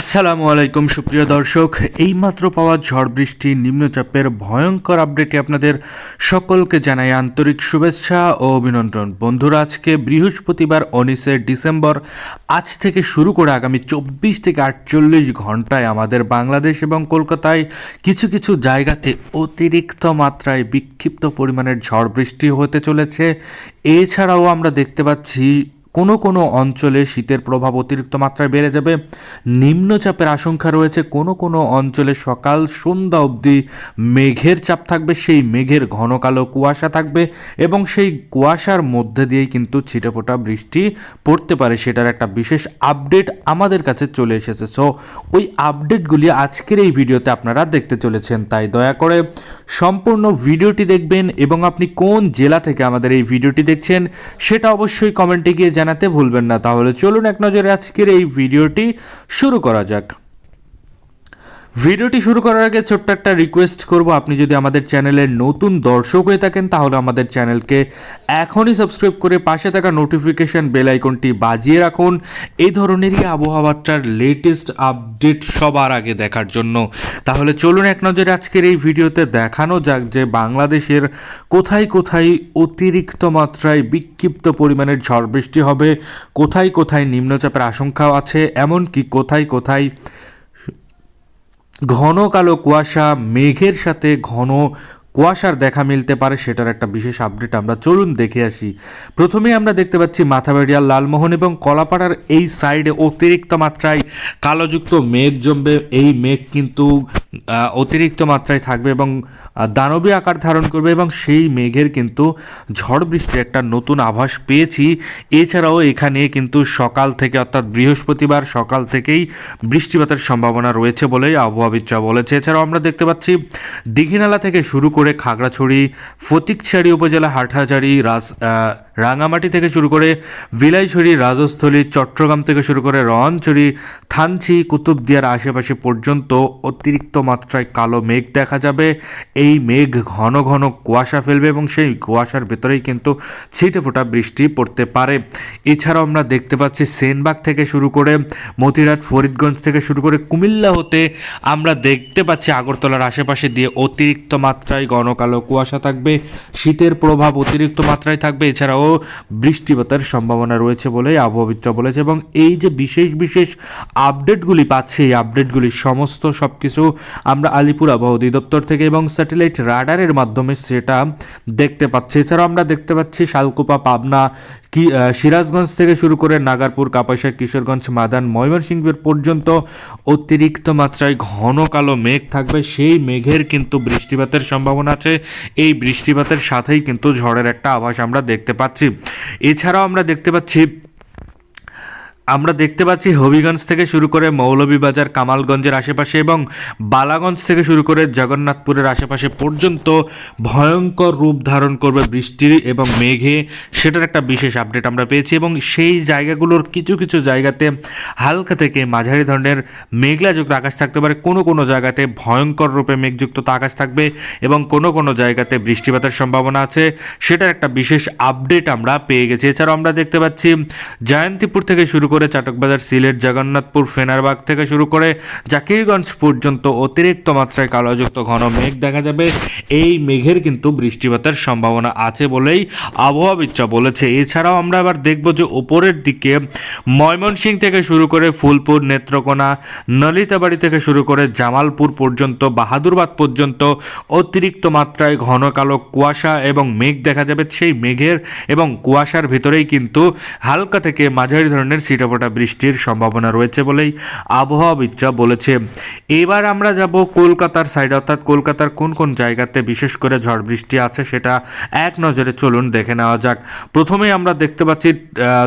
আসসালামু আলাইকুম, সুপ্রিয় দর্শক। এইমাত্র পাওয়া ঝড় বৃষ্টি নিম্নচাপের ভয়ঙ্কর আপডেটে আপনাদের সকলকে জানাই আন্তরিক শুভেচ্ছা ও অভিনন্দন। বন্ধুরা, আজকে বৃহস্পতিবার উনিশে ডিসেম্বর। আজ থেকে শুরু করে আগামী চব্বিশ থেকে আটচল্লিশ ঘন্টায় আমাদের বাংলাদেশ এবং কলকাতায় কিছু কিছু জায়গাতে অতিরিক্ত মাত্রায় বিক্ষিপ্ত পরিমাণের ঝড় বৃষ্টি হতে চলেছে। এছাড়াও আমরা দেখতে পাচ্ছি কোনো কোনো অঞ্চলে শীতের প্রভাব অতিরিক্ত মাত্রায় বেড়ে যাবে। নিম্নচাপের আশঙ্কা রয়েছে, কোনো কোনো অঞ্চলে সকাল, সন্ধ্যা অবধি মেঘের চাপ থাকবে, সেই মেঘের ঘন কালো কুয়াশা থাকবে এবং সেই কুয়াশার মধ্যে দিয়েই কিন্তু ছিটেফোঁটা বৃষ্টি পড়তে পারে, সেটার একটা বিশেষ আপডেট আমাদের কাছে চলে এসেছে। সো ওই আপডেটগুলি আজকের এই ভিডিওতে আপনারা দেখতে চলেছেন, তাই দয়া করে সম্পূর্ণ ভিডিওটি দেখবেন এবং আপনি কোন জেলা থেকে আমাদের এই ভিডিওটি দেখছেন, সেটা অবশ্যই কমেন্টে গিয়ে জানাতে ভুলবেন না। তাহলে চলুন এক নজরে আজকের এই ভিডিওটি শুরু করা যাক। ভিডিওটি শুরু করার আগে ছোট্ট একটা রিকোয়েস্ট করব। আপনি যদি আমাদের চ্যানেলের নতুন দর্শক হয়ে থাকেন, তাহলে আমাদের চ্যানেলকে এখনই সাবস্ক্রাইব করে পাশে থাকা নোটিফিকেশন বেল আইকনটি বাজিয়ে রাখুন। এই ধরনেরই আবহাওয়াটার লেটেস্ট আপডেট সবার আগে দেখার জন্য। তাহলে চলুন এক নজরে আজকের এই ভিডিওতে দেখানো যাক যে বাংলাদেশের কোথায় কোথায় অতিরিক্ত মাত্রায় বিক্ষিপ্ত পরিমাণের ঝড় বৃষ্টি হবে, কোথায় কোথায় নিম্নচাপের আশঙ্কাও আছে, এমনকি কোথায় কোথায় ঘন কালো কুয়াশা, মেঘের সাথে ঘন কুয়াশার দেখা মিলতে পারে, সেটার একটা বিশেষ আপডেট আমরা চলুন দেখে আসি। প্রথমে আমরা দেখতে পাচ্ছি মাথাবাড়িয়া লালমোহন এবং কলাপাড়ার এই সাইডে অতিরিক্ত মাত্রায় কালোযুক্ত মেঘ জমবে। এই মেঘ কিন্তু অতিরিক্ত মাত্রায় থাকবে এবং দানবী আকার ধারণ করবে এবং সেই মেঘের কিন্তু ঝড় বৃষ্টির একটা নতুন আভাস পেয়েছি। এছাড়াও এখানে কিন্তু সকাল থেকে অর্থাৎ বৃহস্পতিবার সকাল থেকেই বৃষ্টিপাতের সম্ভাবনা রয়েছে বলেই আবহাওয়াবিদরা বলেছে। এছাড়াও আমরা দেখতে পাচ্ছি, দীঘিনালা থেকে শুরু করে খাগড়াছড়ি, ফতিকছাড়ি উপজেলা, হাটহাজারি রাজ রাঙামাটি থেকে শুরু করে বিলাইছড়ি রাজস্থলী, চট্টগ্রাম থেকে শুরু করে রনছড়ি থানচি, কুতুবদিয়ার আশেপাশে পর্যন্ত অতিরিক্ত মাত্রায় কালো মেঘ দেখা যাবে। এই মেঘ ঘন ঘন কুয়াশা ফেলবে এবং সেই কুয়াশার ভেতরেই কিন্তু ছিটে ফোটা বৃষ্টি পড়তে পারে। এছাড়াও আমরা দেখতে পাচ্ছি সেনবাগ থেকে শুরু করে মতিরাট, ফরিদগঞ্জ থেকে শুরু করে কুমিল্লা হতে আমরা দেখতে পাচ্ছি আগরতলার আশেপাশে দিয়ে অতিরিক্ত মাত্রায় ঘন কালো কুয়াশা থাকবে। শীতের প্রভাব অতিরিক্ত মাত্রায় থাকবে। এছাড়াও বৃষ্টিপাতের সম্ভাবনা রয়েছে বলে আবহাওয়াবিদরা বলেছে এবং এই যে বিশেষ বিশেষ আপডেটগুলি পাচ্ছি, এই আপডেটগুলি সমস্ত সব কিছু আমরা আলিপুর আবহাওয়া অধিদপ্তর থেকে এবং স্যাটেলাইট রাডারের মাধ্যমে সেটা দেখতে পাচ্ছি। এছাড়াও আমরা দেখতে পাচ্ছি শালকুপা, পাবনা কি সিরাজগঞ্জ থেকে শুরু করে নাগারপুর কাপাসা কিশোরগঞ্জ, মাদান ময়মনসিংহের পর্যন্ত অতিরিক্ত মাত্রায় ঘন কালো মেঘ থাকবে। সেই মেঘের কিন্তু বৃষ্টিপাতের সম্ভাবনা আছে। এই বৃষ্টিপাতের সাথেই কিন্তু ঝড়ের একটা আভাস আমরা দেখতে পাচ্ছি। এছাড়াও আমরা দেখতে পাচ্ছি আমরা দেখতে পাচ্ছি হবিগঞ্জ থেকে শুরু করে মৌলভীবাজার, কামালগঞ্জের আশেপাশে এবং বালাগঞ্জ থেকে শুরু করে জগন্নাথপুরের আশেপাশে পর্যন্ত ভয়ঙ্কর রূপ ধারণ করবে বৃষ্টি এবং মেঘে। সেটার একটা বিশেষ আপডেট আমরা পেয়েছি এবং সেই জায়গাগুলোর কিছু কিছু জায়গাতে হালকা থেকে মাঝারি ধরনের মেঘলাযুক্ত আকাশ থাকতে পারে। কোনো কোনো জায়গাতে ভয়ঙ্কর রূপে মেঘযুক্ত আকাশ থাকবে এবং কোনো কোনো জায়গাতে বৃষ্টিপাতের সম্ভাবনা আছে। সেটার একটা বিশেষ আপডেট আমরা পেয়ে গেছি। এছাড়াও আমরা দেখতে পাচ্ছি জয়ন্তীপুর থেকে শুরু করে চাটকবাজার সিলেট জগন্নাথপুর ফেনারবাগ থেকে শুরু করে জাকিরগঞ্জ পর্যন্ত অতিরিক্ত মাত্রায় কালোযুক্ত ঘন মেঘ দেখা যাবে। এই মেঘের কিন্তু বৃষ্টিপাতের সম্ভাবনা আছে বলেই আবহাওয়াবিদরা বলেছে। এছাড়াও আমরা আবার দেখব যে ওপরের দিকে ময়মনসিংহ থেকে শুরু করে ফুলপুর, নেত্রকোনা, নলিতাবাড়ি থেকে শুরু করে জামালপুর পর্যন্ত, বাহাদুরবাদ পর্যন্ত অতিরিক্ত মাত্রায় ঘন কালো কুয়াশা এবং মেঘ দেখা যাবে। সেই মেঘের এবং কুয়াশার ভিতরেই কিন্তু হালকা থেকে মাঝারি ধরনের ছিটাফোটা বৃষ্টির সম্ভাবনা রয়েছে বলেই আবহাওয়াবিদরা বলেছে। এবার আমরা যাব কলকাতার সাইড অর্থাৎ কলকাতার কোন কোন জায়গাতে বিশেষ করে ঝড় বৃষ্টি আছে সেটা এক নজরে চলুন দেখে নেওয়া যাক। প্রথমেই আমরা দেখতে পাচ্ছি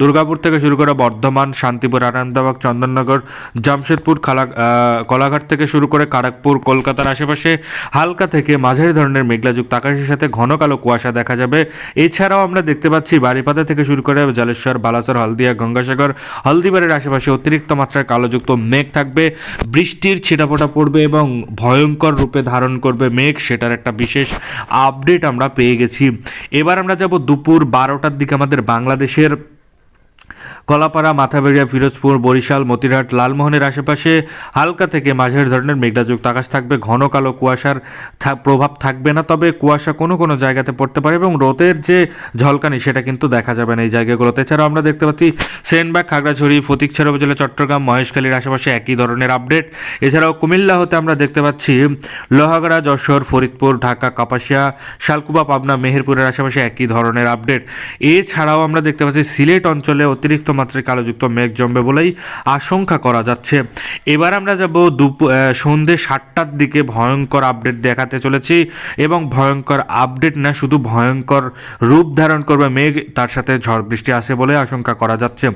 দুর্গাপুর থেকে শুরু করে বর্ধমান, শান্তিপুর আনন্দবাগ চন্দননগর, জামশেদপুর, খালা কলাঘাট থেকে শুরু করে কারাকপুর, কলকাতার আশেপাশে হালকা থেকে মাঝারি ধরনের মেঘলাযুক্ত আকাশের সাথে ঘন কালো কুয়াশা দেখা যাবে। এছাড়াও আমরা দেখতে পাচ্ছি বাড়িপাতা থেকে শুরু করে জলেশ্বর, বালাসর, হলদিয়া, গঙ্গাসাগর হলদিবাড়ির আশেপাশে অতিরিক্ত মাত্রায় কালোযুক্ত মেঘ থাকবে, বৃষ্টির ছিটাফোটা পড়বে এবং ভয়ঙ্কর রূপে ধারণ করবে মেঘ, সেটার একটা বিশেষ আপডেট আমরা পেয়ে গেছি। এবার আমরা যাব দুপুর বারোটার দিকে আমাদের বাংলাদেশের কলাপাড়া, মাথাবেড়িয়া, ফিরোজপুর, বরিশাল, মতিরহাট, লালমোহনের আশেপাশে হালকা থেকে মাঝের ধরনের মেঘলাযুক্ত আকাশ থাকবে। ঘন কালো কুয়াশার প্রভাব থাকবে না, তবে কুয়াশা কোনো কোনো জায়গাতে পড়তে পারে এবং রোদের যে ঝলকানি সেটা কিন্তু দেখা যাবে না এই জায়গাগুলোতে। এছাড়াও আমরা দেখতে পাচ্ছি, সেনবাগ, খাগড়াছড়ি, ফতিকছড়ি উপজেলা, চট্টগ্রাম, মহেশখালীর আশেপাশে একই ধরনের আপডেট। এছাড়াও কুমিল্লা হতে আমরা দেখতে পাচ্ছি, লোহাগড়া, যশোর, ফরিদপুর, ঢাকা, কাপাসিয়া, শালকুবা, পাবনা, মেহেরপুরের আশেপাশে একই ধরনের আপডেট। এছাড়াও আমরা দেখতে পাচ্ছি, সিলেট অঞ্চলে অতিরিক্ত মাত্রায় কালোযুক্ত মেঘ জমবে বলেই আশঙ্কা করা যাচ্ছে। এবার আমরা যাব দুপুর সন্ধ্যে সাতটার দিকে ভয়ঙ্কর আপডেট দেখাতে চলেছি এবং ভয়ঙ্কর আপডেট না শুধু ভয়ঙ্কর রূপ ধারণ করবে মেঘ তার সাথে ঝড় বৃষ্টি আসে বলে আশঙ্কা করা যাচ্ছে।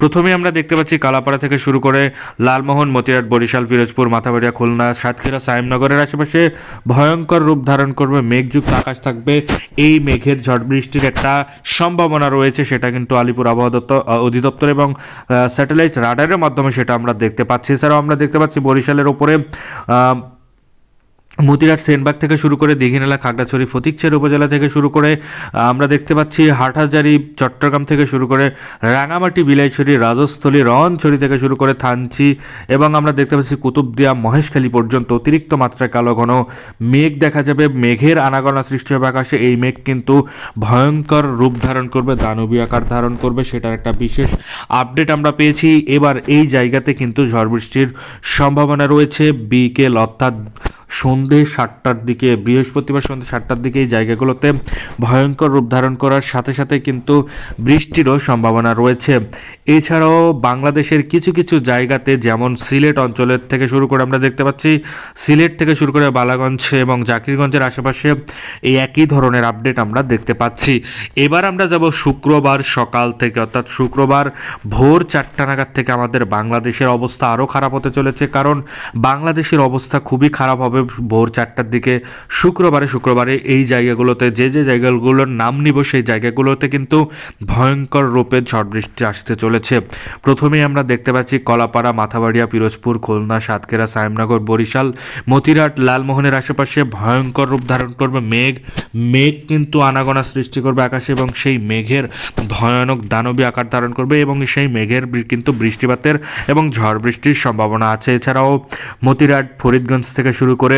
প্রথমে আমরা দেখতে পাচ্ছি কালাপাড়া থেকে শুরু করে লালমোহন মতিরাট বরিশাল ফিরোজপুর মাথাবাড়িয়া খুলনা সাতক্ষীরা সাইমনগরের আশেপাশে ভয়ঙ্কর রূপ ধারণ করবে মেঘযুক্ত আকাশ থাকবে। এই মেঘের ঝড় বৃষ্টির একটা সম্ভাবনা রয়েছে সেটা কিন্তু আলিপুর আবহাওয়া দপ্তর আহ, অধিদপ্তর এবং স্যাটেলাইট রাডারের মাধ্যমে সেটা আমরা দেখতে পাচ্ছি। এছাড়াও আমরা দেখতে পাচ্ছি বরিশালের ওপরে মতিরাট সেনবাগ থেকে শুরু করে দীঘিনালা, খাগড়াছড়ি ফতিকছের উপজেলা থেকে শুরু করে আমরা দেখতে পাচ্ছি হাটহাজারি, চট্টগ্রাম থেকে শুরু করে রাঙামাটি, বিলাইছড়ি, রাজস্থলী রনছড়ি থেকে শুরু করে থানচি এবং আমরা দেখতে পাচ্ছি কুতুবদিয়া, মহেশখালী পর্যন্ত অতিরিক্ত মাত্রায় কালো ঘন মেঘ দেখা যাবে। মেঘের আনাগোনা সৃষ্টি হবে আকাশে। এই মেঘ কিন্তু ভয়ঙ্কর রূপ ধারণ করবে দানবীয় আকার ধারণ করবে, সেটার একটা বিশেষ আপডেট আমরা পেয়েছি। এবার এই জায়গাতে কিন্তু ঝড় বৃষ্টির সম্ভাবনা রয়েছে। বিকেল অর্থাৎ সন্ধে সাতটার দিকে, বৃহস্পতিবার সন্ধে সাতটার দিকে এই জায়গাগুলোতে ভয়ঙ্কর রূপ ধারণ করার সাথে সাথে কিন্তু বৃষ্টিরও সম্ভাবনা রয়েছে। এছাড়াও বাংলাদেশের কিছু কিছু জায়গাতে যেমন সিলেট অঞ্চলের থেকে শুরু করে আমরা দেখতে পাচ্ছি, সিলেট থেকে শুরু করে বালাগঞ্জ এবং জাকিরগঞ্জের আশেপাশে এই একই ধরনের আপডেট আমরা দেখতে পাচ্ছি। এবার আমরা যাব শুক্রবার সকাল থেকে, অর্থাৎ শুক্রবার ভোর চারটা নাগাদ থেকে আমাদের বাংলাদেশের অবস্থা আরও খারাপ হতে চলেছে। কারণ বাংলাদেশের অবস্থা খুবই খারাপ হবে ভোর চারটার দিকে। শুক্রবারে শুক্রবারে এই জায়গাগুলোতে যে যে জায়গাগুলোর নাম নিব সেই জায়গাগুলোতে কিন্তু ভয়ঙ্কর রূপে ঝড় বৃষ্টি আসতে চলেছে। প্রথমেই আমরা দেখতে পাচ্ছি কলাপাড়া, মাথাবাড়িয়া, পিরোজপুর, খুলনা, সাতক্ষীরা, সাহেবনগর, বরিশাল মতিরাট লালমোহনের আশেপাশে ভয়ঙ্কর রূপ ধারণ করবে মেঘ। মেঘ কিন্তু আনাগোনা সৃষ্টি করবে আকাশে এবং সেই মেঘের ভয়ানক দানবী আকার ধারণ করবে এবং সেই মেঘের কিন্তু বৃষ্টিপাতের এবং ঝড় বৃষ্টির সম্ভাবনা আছে। এছাড়াও মতিরাট ফরিদগঞ্জ থেকে শুরু করে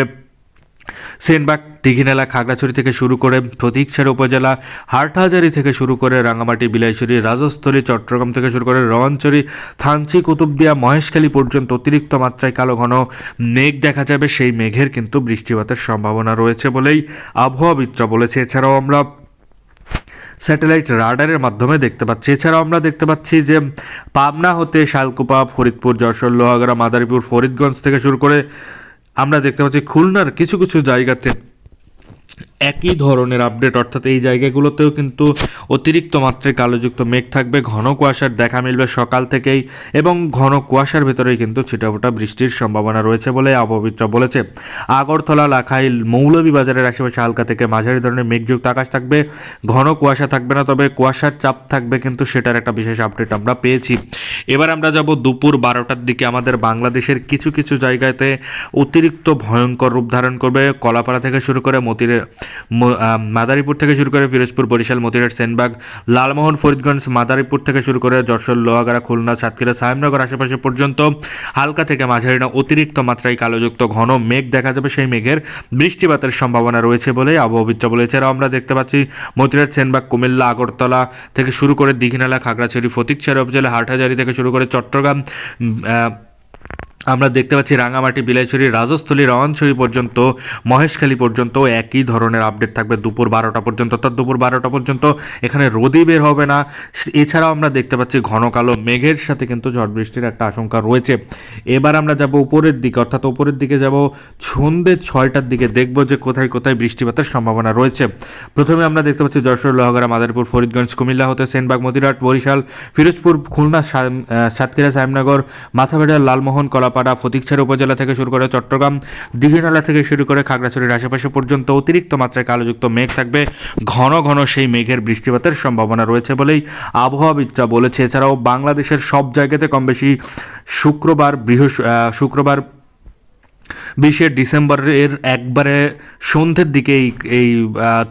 সেনবাগ দীঘিনালা খাগড়াছড়ি থেকে শুরু করে প্রতীকছড়ি উপজেলা, হাটহাজারি থেকে শুরু করে রাঙামাটি বিলাইছড়ি, রাজস্থলী, চট্টগ্রাম থেকে শুরু করে রওয়ানছড়ি থানচি, কুতুবদিয়া, মহেশখালী পর্যন্ত অতিরিক্ত মাত্রায় কালো ঘন মেঘ দেখা যাবে। সেই মেঘের কিন্তু বৃষ্টিপাতের সম্ভাবনা রয়েছে বলেই আবহাওয়াবিদরা বলেছে। এছাড়াও আমরা স্যাটেলাইট রাডারের মাধ্যমে দেখতে পাচ্ছি। এছাড়াও আমরা দেখতে পাচ্ছি যে পাবনা হতে শালকুপা, ফরিদপুর, যশোর, লোহাগড়া, মাদারীপুর, ফরিদগঞ্জ থেকে শুরু করে আমরা দেখতে পাচ্ছি খুলনার কিছু কিছু জায়গাতে একই ধরনের আপডেট অর্থাৎ এই জায়গাগুলোতেও কিন্তু অতিরিক্ত মাত্রায় কালোযুক্ত মেঘ থাকবে, ঘন কুয়াশার দেখা মিলবে সকাল থেকেই এবং ঘন কুয়াশার ভেতরেই কিন্তু ছিটাফোটা বৃষ্টির সম্ভাবনা রয়েছে বলে আবহাওয়িদরা বলেছে। আগরতলা লাখাইল মৌলভীবাজারের আশেপাশে হালকা থেকে মাঝারি ধরনের মেঘযুক্ত আকাশ থাকবে, ঘন কুয়াশা থাকবে না, তবে কুয়াশার চাপ থাকবে কিন্তু সেটার একটা বিশেষ আপডেট আমরা পেয়েছি। এবার আমরা যাব দুপুর বারোটার দিকে, আমাদের বাংলাদেশের কিছু কিছু জায়গাতে অতিরিক্ত ভয়ঙ্কর রূপ ধারণ করবে, কলাপাড়া থেকে শুরু করে মতিরে মাদারীপুর থেকে শুরু করে ফিরোজপুর, বরিশাল মতিরাট সেনবাগ, লালমোহন, ফরিদগঞ্জ, মাদারীপুর থেকে শুরু করে যশোর, লোহাগাড়া, খুলনা, সাতক্ষীরা, সাহেবনগর আশেপাশে পর্যন্ত হালকা থেকে মাঝারি না, অতিরিক্ত মাত্রায় কালোযুক্ত ঘন মেঘ দেখা যাবে। সেই মেঘের বৃষ্টিপাতের সম্ভাবনা রয়েছে বলে আবহাওয়াবিদরা বলে। এছাড়াও আমরা দেখতে পাচ্ছি মতিরাট সেনবাগ, কুমিল্লা, আগরতলা থেকে শুরু করে দীঘিনালা, খাগড়াছড়ি, ফতিকছড়ি উপজেলা, হাটহাজারি থেকে শুরু করে চট্টগ্রাম আমরা দেখতে পাচ্ছি রাঙামাটি, বিলাইছড়ি, রাজস্থলী রওয়ানছড়ি পর্যন্ত, মহেশখালী পর্যন্ত একই ধরনের আপডেট থাকবে দুপুর বারোটা পর্যন্ত। অর্থাৎ দুপুর বারোটা পর্যন্ত এখানে রোদই বের হবে না। এছাড়াও আমরা দেখতে পাচ্ছি ঘন কালো মেঘের সাথে কিন্তু ঝড় বৃষ্টির একটা আশঙ্কা রয়েছে। এবার আমরা যাব উপরের দিকে, অর্থাৎ উপরের দিকে যাব সন্ধ্যে ছয়টার দিকে। দেখব যে কোথায় কোথায় বৃষ্টিপাতের সম্ভাবনা রয়েছে। প্রথমে আমরা দেখতে পাচ্ছি যশোর, লোহাগড়া, মাদারীপুর, ফরিদগঞ্জ, কুমিল্লা হতে সেনবাগ মতিরাট বরিশাল, ফিরোজপুর, খুলনা সাতক্ষীরা সাহেবনগর মাথাবেড়া লালমোহন কলাপাড়া ফতিকছড়ি উপজেলা থেকে শুরু করে চট্টগ্রাম দিঘিনালা থেকে শুরু করে খাগড়াছড়ির আশেপাশে পর্যন্ত অতিরিক্ত মাত্রায় কালোযুক্ত মেঘ থাকবে। ঘন ঘন সেই মেঘের বৃষ্টিপাতের সম্ভাবনা রয়েছে বলেই আবহাওয়াবিদরা বলেছে। এছাড়াও বাংলাদেশের সব জায়গাতে কমবেশি শুক্রবার বৃহস্প শুক্রবার বিশে ডিসেম্বরের একবারে সন্ধ্যের দিকে এই এই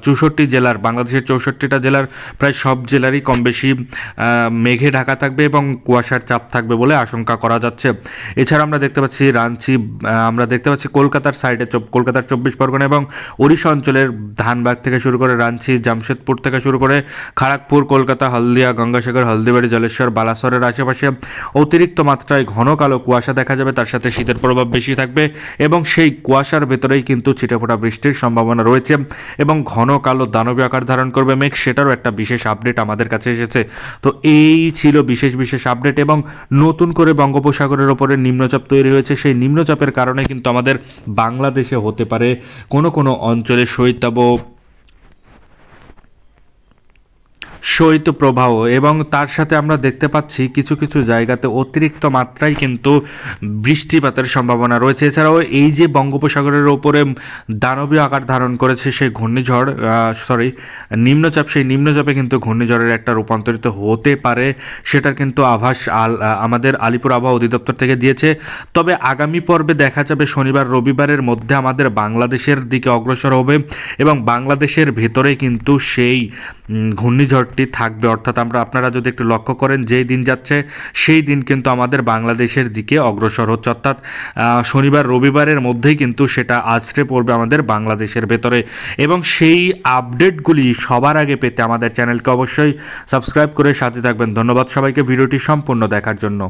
চৌষট্টি জেলার, বাংলাদেশের চৌষট্টিটা জেলার প্রায় সব জেলারই কম বেশি মেঘে ঢাকা থাকবে এবং কুয়াশার চাপ থাকবে বলে আশঙ্কা করা যাচ্ছে। এছাড়া আমরা দেখতে পাচ্ছি রাঞ্চি আমরা দেখতে পাচ্ছি কলকাতার সাইডে কলকাতার চব্বিশ পরগনা এবং ওড়িশা অঞ্চলের ধানবাগ থেকে শুরু করে রাঞ্চি জামশেদপুর থেকে শুরু করে খড়গপুর, কলকাতা, হলদিয়া, গঙ্গাসাগর, হলদিবাড়ি, জলেশ্বর, বালাসরের আশেপাশে অতিরিক্ত মাত্রায় ঘন কালো কুয়াশা দেখা যাবে। তার সাথে শীতের প্রভাব বেশি থাকবে এবং সেই কুয়াশার ভেতরেই কিন্তু ছিটেফোঁটা বৃষ্টির সম্ভাবনা রয়েছে এবং ঘন কালো দানবী আকার ধারণ করবে মেঘ, সেটারও একটা বিশেষ আপডেট আমাদের কাছে এসেছে। তো এই ছিল বিশেষ বিশেষ আপডেট এবং নতুন করে বঙ্গোপসাগরের ওপরে নিম্নচাপ তৈরি হয়েছে। সেই নিম্নচাপের কারণে কিন্তু আমাদের বাংলাদেশে হতে পারে কোনো কোনো অঞ্চলে শৈত্যাব শৈত্য প্রবাহ এবং তার সাথে আমরা দেখতে পাচ্ছি কিছু কিছু জায়গাতে অতিরিক্ত মাত্রায় কিন্তু বৃষ্টিপাতের সম্ভাবনা রয়েছে। এছাড়াও এই যে বঙ্গোপসাগরের ওপরে দানবীয় আকার ধারণ করেছে সেই ঘূর্ণিঝড় সরি নিম্নচাপ সেই নিম্নচাপে কিন্তু ঘূর্ণিঝড়ের একটা রূপান্তরিত হতে পারে সেটার কিন্তু আভাস আল আমাদের আলিপুর আবহাওয়া অধিদপ্তর থেকে দিয়েছে। তবে আগামী পর্বে দেখা যাবে শনিবার রবিবারের মধ্যে আমাদের বাংলাদেশের দিকে অগ্রসর হবে এবং বাংলাদেশের ভেতরে কিন্তু সেই উম, ঘূর্ণিঝড়টি থাকবে। অর্থাৎ আমরা, আপনারা যদি একটু লক্ষ্য করেন, যেই দিন যাচ্ছে, সেই দিন কিন্তু আমাদের বাংলাদেশের দিকে অগ্রসর হচ্ছে। অর্থাৎ শনিবার, রবিবারের মধ্যেই কিন্তু সেটা আছড়ে পড়বে আমাদের বাংলাদেশের ভেতরে। এবং সেই আপডেটগুলি সবার আগে পেতে আমাদের চ্যানেলকে অবশ্যই সাবস্ক্রাইব করে সাথে থাকবেন। ধন্যবাদ সবাইকে ভিডিওটি সম্পূর্ণ দেখার জন্য।